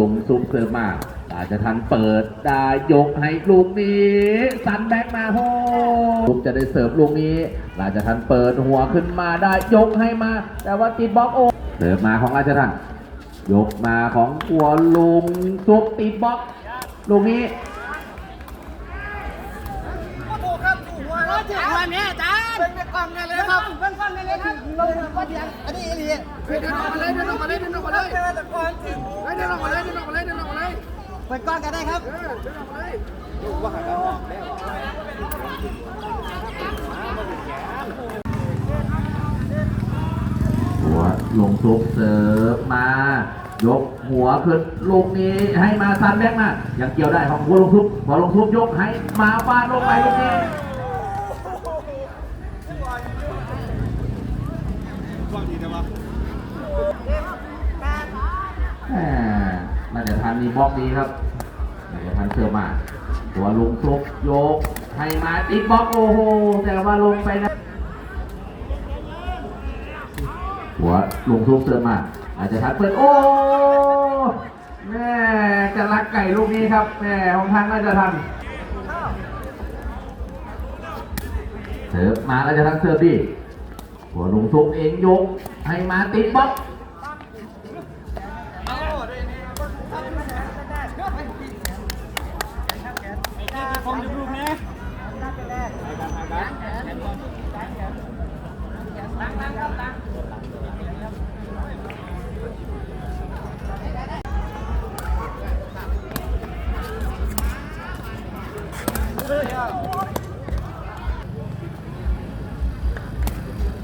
ลงซุปเสิร์ฟมาก อาจจะทันเปิดได้ยกให้ลูกนี้ สันแบ็กมาโฮลูกจะได้เสิร์ฟลูกนี้ราชทันเปิดหัวขึ้นมาได้ยกให้มา แต่ว่าติดบล็อกโอเสิร์ฟมาของราชทันยกมาของกัวลุงซุปติดบล็อกลูกนี้ถึงวันนี้อาจารย์เป็นกล่องกันเลยครับเป็นกล่องกันเลยครับลงก็เดียงอันนี้เอลีเดินออกมาเลยเดินออกมาเลย เดินออกมาเลยเดินออกมาเลยเดินออกมาเลยเดินออกมาเลยเดินออกมาเลยเปิดก้อนกันได้ครับหัวลงซุปเสิร์ฟมา ยกหัวขึ้นลูกนี้ให้มาซันแบ็กมายังเกี่ยวได้ของหัวลงซุปหัวลงซุปยกให้มาฟาดลงไปลูกนี้แห มีบล็อกนี้ครับน่าจะทันเสิร์ฟมาหัวลงซุปยกให้มาติดบล็อกโอ้โห แต่ว่าลงไปนะ หัวลงทุกเสิร์ฟมา อาจจะทัดเปิดโอ้แม่จะรักไก่ลูกนี้ครับแม่ของทางน่าจะทันเสิร์ฟมาแล้วจะทันเสิร์ฟดีหัวลงทุกเองยกให้มาติดบล็อก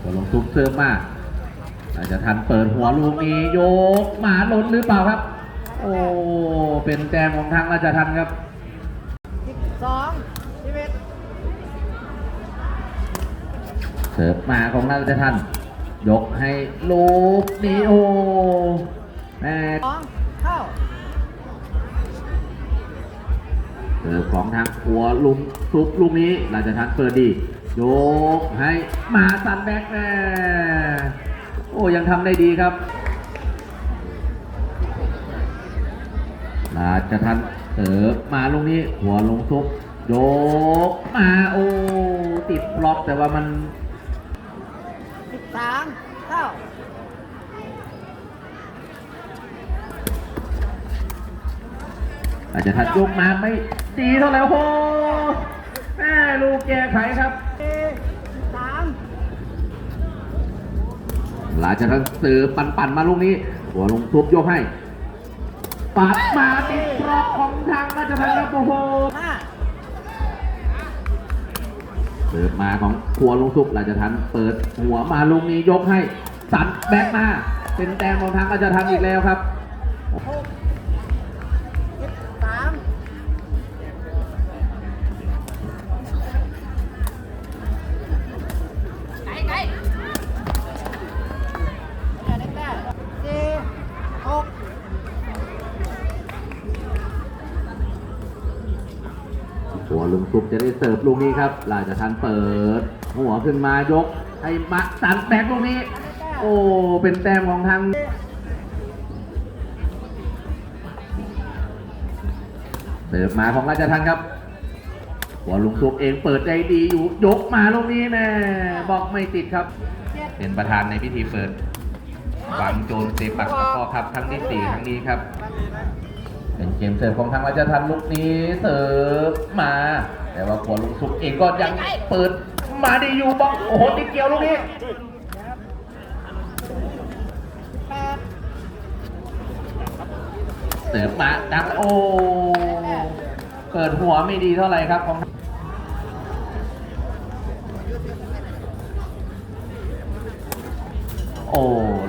หัวลงทุกเสิร์ฟมาอาจจะทันเปิดหัวลูกนี้โยกหมาล้นหรือเปล่าครับ โอ้ เป็นแต้มของทางราชทันครับสองชีวิตเสิร์ฟมาของราชทันยกให้ลูกนี้โอ้ เสิร์ฟของทางหัวลุมซุปลูกนี้ราชทันเปิดดีโยกให้มาซันแบ็กแม่โอ้ยังทำได้ดีครับราชทันเสิร์ฟมาลูกนี้หัวลงซุปโยกมาโอ้ติดบล็อกแต่ว่ามันสิบสามเข้า อาจจะทันยกมาไม่ดีเท่าไหร่โอ้โหแม่ลูกแก้ไขครับสามราชทันเสิร์ฟปั่นปั่นๆมาลูกนี้ หัวลงซุปยกให้ปัดมาติดบล็อกของทางราชทันครับโอ้โหห้าเสิร์ฟมาของหัวลงซุปราชทันเปิดหัวมาลูกนี้ยกให้ สันแบ็กมา เป็นแต้มของทางราชทันอีกแล้วครับหกสิบ ลุงซุปจะได้เสิร์ฟลูกนี้ครับราชทันเปิด หัวขึ้นมายกให้มาสันแบกลูกนี้ โอ้เป็นแต้มของทางเสิร์ฟมาของราชทันครับหัวลุงซุปเองเปิดใจดีอยู่ยกมาลูกนี้แม่บอกไม่ติดครับ เป็นประธานในพิธีเปิดหวังโจนเซปักตะกร้อครับครั้งที่สี่ครั้งนี้ครับ เป็นเกมเสิร์ฟของทางราชทันลูกนี้เสิร์ฟมา แต่ว่าขวลุงสุกเองก็ยังเปิดมาดีอยู่บล็อกโอ้โหติดเกี่ยวลูกนี้เสิร์ฟมาดังโอ้เปิดหัวไม่ดีเท่าไหร่ครับของโอ้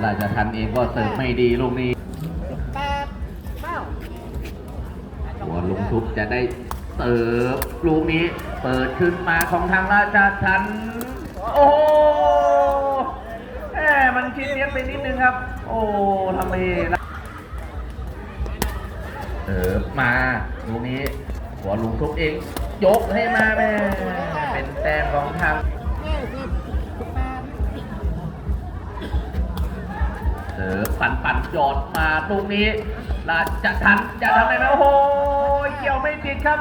ราชทันเองก็เสิร์ฟไม่ดีลูกนี้ ลุงทุบจะได้เสิร์ฟลูกนี้ เปิดขึ้นมาของทางราชทัน โอ้แหมมันคิดเลี้ยงไปนิดนึงครับ โอ้ทำไมเสิร์ฟมาลูกนี้หัวลุงทุบเอง ยกให้มาแม่เป็นแต้มของทางเสิร์ฟปั่นปันหยอดมาตรงนี้ราชทันจะทำได้ไหมโอ้โห เกี่ยวไม่ติดครับ